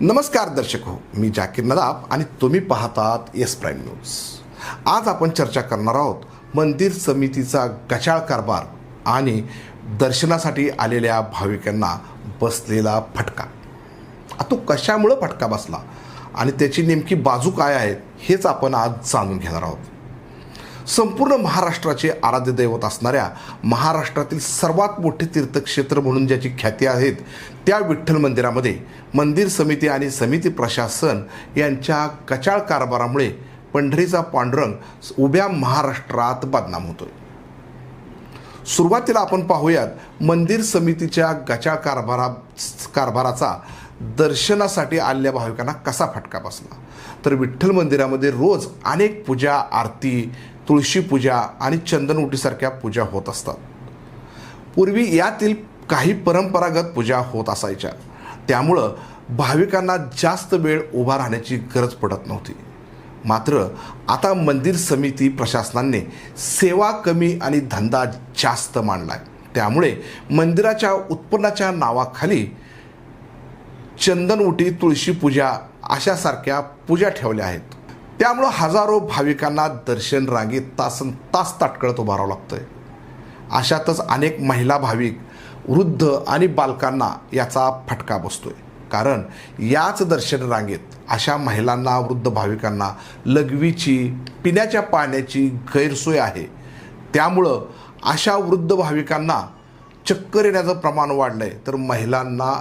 नमस्कार दर्शक हो मी जाकीर नदाब आणि तुम्ही पाहतात येस प्राईम न्यूज. आज आपण चर्चा करणार आहोत मंदिर समितीचा गचाळ कारभार आणि दर्शनासाठी आलेल्या भाविकांना बसलेला फटका. तो कशामुळं फटका बसला आणि त्याची नेमकी बाजू काय आहे हेच आपण आज जाणून घेणार आहोत. संपूर्ण महाराष्ट्राचे आराध्य दैवत असणाऱ्या महाराष्ट्रातील सर्वात मोठे तीर्थक्षेत्र म्हणून ज्याची ख्याती आहेत त्या विठ्ठल मंदिरामध्ये मंदिर समिती आणि समिती प्रशासन यांच्या कचाळ कारभारामुळे पंढरीचा पांडुरंग उभ्या महाराष्ट्रात बदनाम होतोय. सुरुवातीला आपण पाहूयात मंदिर समितीच्या गचाळ कारभारा कारभाराचा दर्शनासाठी आलेल्या भाविकांना कसा फटका बसला? तर विठ्ठल मंदिरामध्ये रोज अनेक पूजा आरती तुळशी पूजा आणि चंदनउटीसारख्या पूजा होत असतात. पूर्वी यातील काही परंपरागत पूजा होत असायच्या. त्यामुळं भाविकांना जास्त वेळ उभा राहण्याची गरज पडत नव्हती. मात्र आता मंदिर समिती प्रशासनाने सेवा कमी आणि धंदा जास्त मांडलाय. त्यामुळे मंदिराच्या उत्पन्नाच्या नावाखाली चंदनउटी तुळशी पूजा अशासारख्या पूजा ठेवल्या आहेत. त्यामुळं हजारो भाविकांना दर्शन रांगेत तासन तास ताटकळत उभारावं राहावं लागतंय. अशातच अनेक महिला भाविक वृद्ध आणि बालकांना याचा फटका बसतोय. कारण याच दर्शन रांगेत अशा महिलांना वृद्ध भाविकांना लघवीची पिण्याच्या पाण्याची गैरसोय आहे. त्यामुळं अशा वृद्ध भाविकांना चक्कर येण्याचं प्रमाण वाढलंय तर महिलांना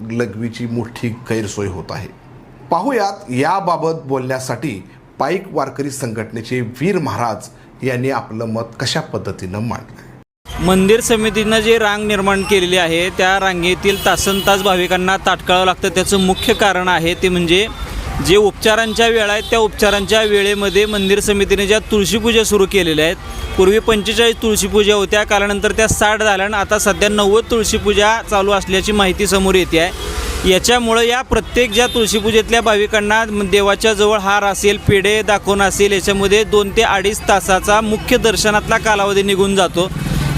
लघवीची मोठी गैरसोय होत आहे. पाहुयात याबाबत बोलण्यासाठी पाईक वारकरी संघटनेचे वीर महाराज यांनी आपलं मत कशा पद्धतीनं मांडलं? मंदिर समितीनं जे रांग निर्माण केलेली आहे त्या रांगेतील तासन तास भाविकांना ताटकाळावं लागतं. त्याचं मुख्य कारण आहे ते म्हणजे जे उपचारांच्या वेळा आहेत त्या उपचारांच्या वेळेमध्ये मंदिर समितीने ज्या तुळशीपूजा सुरू केलेल्या आहेत पूर्वी पंचेचाळीस तुळशीपूजा होत्या कालानंतर त्या साठ झाल्या आणि आता सध्या नव्वद तुळशीपूजा चालू असल्याची माहिती समोर येते आहे. याच्यामुळं या प्रत्येक ज्या तुळशीपूजेतल्या भाविकांना देवाच्या जवळ हार असेल पेढे दाखवून असेल याच्यामध्ये दोन ते अडीच तासाचा मुख्य दर्शनातला कालावधी निघून जातो.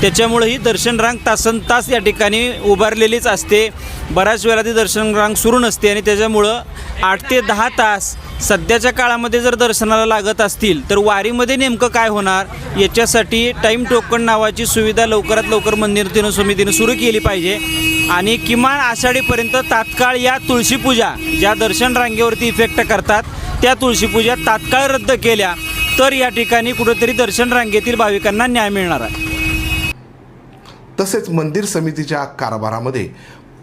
त्याच्यामुळे ही दर्शन रांग तासन तास या ठिकाणी उभारलेलीच असते. बऱ्याच वेळा ती दर्शन रांग सुरू नसते आणि त्याच्यामुळं आठ ते दहा तास सध्याच्या काळामध्ये जर दर्शनाला लागत असतील तर वारीमध्ये नेमकं काय होणार? याच्यासाठी टाईम टोकन नावाची सुविधा लवकरात लवकर मंदिर समितीनं सुरू केली पाहिजे. आणि किमान आषाढीपर्यंत तात्काळ या तुळशीपूजा ज्या दर्शन रांगेवरती इफेक्ट करतात त्या तुळशीपूजा तात्काळ रद्द केल्या तर या ठिकाणी कुठंतरी दर्शन रांगेतील भाविकांना न्याय मिळणार आहे. तसेच मंदिर समितीच्या कारभारामध्ये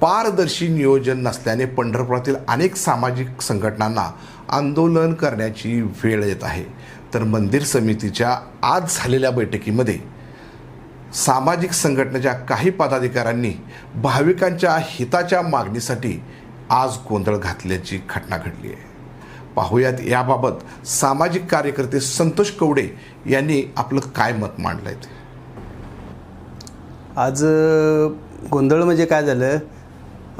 पारदर्शी नियोजन नसल्याने पंढरपुरातील अनेक सामाजिक संघटनांना आंदोलन करण्याची वेळ येत आहे. तर मंदिर समितीच्या आज झालेल्या बैठकीमध्ये सामाजिक संघटनेच्या काही पदाधिकाऱ्यांनी भाविकांच्या हिताच्या मागणीसाठी आज गोंधळ घातल्याची घटना घडली आहे. पाहूयात याबाबत सामाजिक कार्यकर्ते संतोष कवडे यांनी आपलं काय मत मांडलं आहे ते? आज गोंधळ म्हणजे काय झालं?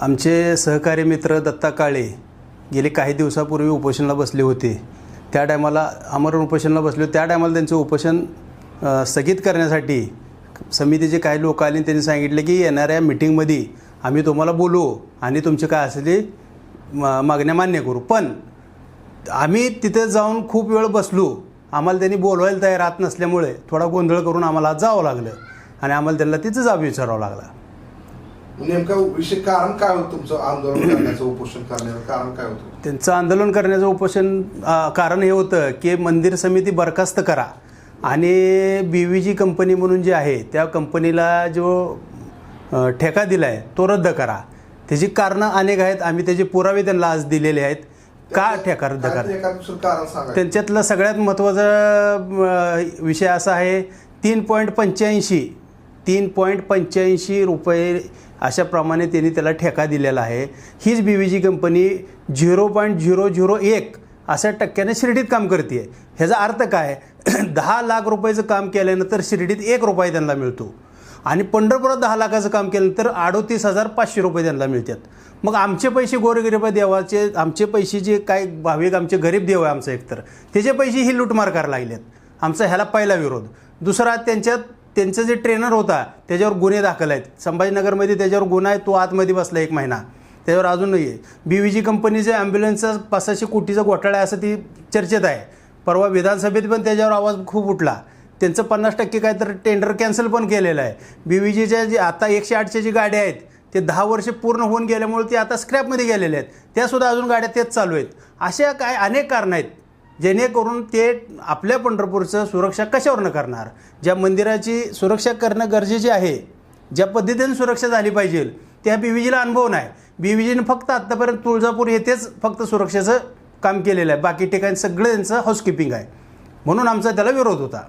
आमचे सहकारी मित्र दत्ता काळे गेले काही दिवसापूर्वी उपोषणाला बसले होते. त्या टायमाला आमरण उपोषणाला बसले होते. त्या टायमाला त्यांचं उपोषण स्थगित करण्यासाठी समितीचे काही लोक आले आणि त्यांनी सांगितले की येणाऱ्या मिटिंगमध्ये आम्ही तुम्हाला बोलू आणि तुमचे काय असले मागण्या मान्य करू. पण आम्ही तिथे जाऊन खूप वेळ बसलो. आम्हाला त्यांनी बोलवायला तयार राहत नसल्यामुळे थोडा गोंधळ करून आम्हाला जावं लागलं आणि आम्हाला त्यांना तिथं जाब विचारावं लागला. नेमका विषय कारण काय होतं तुमचं आंदोलन करण्याचं उपोषण करण्याचं? कारण काय होतं? त्यांचं आंदोलन करण्याचं उपोषण कारण हे होतं की मंदिर समिती बरखास्त करा. आणि बी व्ही जी कंपनी म्हणून जी आहे त्या कंपनीला जो ठेका दिला आहे तो रद्द करा. त्याची कारणं अनेक आहेत. आम्ही त्याचे पुरावे त्यांना आज दिलेले आहेत. का ठेका रद्द करा? त्यांच्यातलं सगळ्यात महत्त्वाचा विषय असा आहे तीन पॉईंट पंच्याऐंशी. तीन पॉईंट पंच्याऐंशी रुपये अशाप्रमाणे त्यांनी त्याला ठेका दिलेला आहे. हीच B V G company zero point zero zero एक अशा टक्क्याने शिर्डीत काम करते आहे ह्याचा अर्थ काय? दहा लाख रुपयाचं काम केल्यानंतर शिर्डीत एक रुपये त्यांना मिळतो. आणि पंढरपुरात दहा लाखाचं काम केल्यानंतर अडोतीस हजार पाचशे रुपये त्यांना मिळतात. मग आमचे पैसे गोरगरीब देवाचे आमचे पैसे जे काय भाविक आमचे गरीब देव आहे आमचं एकतर त्याचे पैसे ही लूटमार करायला लागलेत. आमचा ह्याला पहिला विरोध. दुसरा त्यांच्यात त्यांचं जे ट्रेनर होता त्याच्यावर गुन्हे दाखल आहेत. संभाजीनगरमध्ये त्याच्यावर गुन्हा आहे तो आतमध्ये बसला एक महिना. त्याच्यावर अजून नाही आहे बी व्ही जी कंपनीचे ॲम्ब्युलन्सचा पाचशे कोटीचा घोटाळा आहे असं ती चर्चेत आहे. परवा विधानसभेत पण त्याच्यावर आवाज खूप उठला. त्यांचं पन्नास टक्के काय तर टेंडर कॅन्सल पण केलेलं आहे. बी व्ही जीच्या जे आता एकशे आठच्या जी गाड्या आहेत ते दहा वर्ष पूर्ण होऊन गेल्यामुळे ते आता स्क्रॅपमध्ये गेलेले आहेत. त्यासुद्धा अजून गाड्या तेच चालू आहेत. अशा काय अनेक कारणं आहेत. जेणेकरून ते आपल्या पंढरपूरचं सुरक्षा कशावरनं करणार? ज्या मंदिराची सुरक्षा करणं गरजेचे आहे ज्या पद्धतीने सुरक्षा झाली पाहिजे त्या बी व्ही जीला अनुभव नाही. बी व्ही फक्त आत्तापर्यंत तुळजापूर येथेच फक्त सुरक्षेचं काम केलेलं आहे. बाकी ठिकाणी सगळं त्यांचं हाऊसकीपिंग आहे. म्हणून आमचा त्याला विरोध होता.